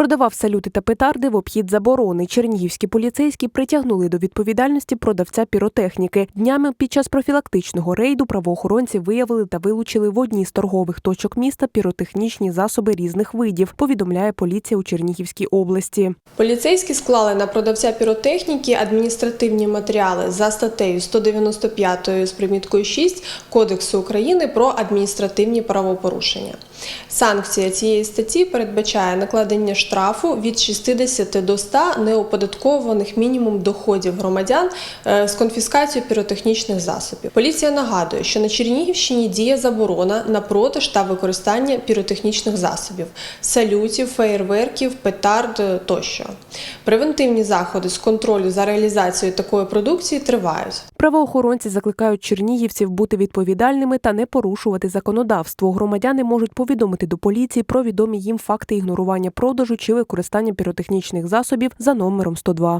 Продавав салюти та петарди в обхід заборони. Чернігівські поліцейські притягнули до відповідальності продавця піротехніки. Днями під час профілактичного рейду правоохоронці виявили та вилучили в одній з торгових точок міста піротехнічні засоби різних видів. Повідомляє поліція у Чернігівській області. Поліцейські склали на продавця піротехніки адміністративні матеріали за статтею 195 з приміткою 6 Кодексу України про адміністративні правопорушення. Санкція цієї статті передбачає накладення штрафу від 60 до 100 неоподаткованих мінімум доходів громадян е, з конфіскацією піротехнічних засобів. Поліція нагадує, що на Чернігівщині діє заборона на продаж та використання піротехнічних засобів, салютів, феєрверків, петард е, тощо. Превентивні заходи з контролю за реалізацією такої продукції тривають. Правоохоронці закликають чернігівців бути відповідальними та не порушувати законодавство. Громадяни можуть повідомити до поліції про відомі їм факти ігнорування продажу чи використання піротехнічних засобів за номером 102.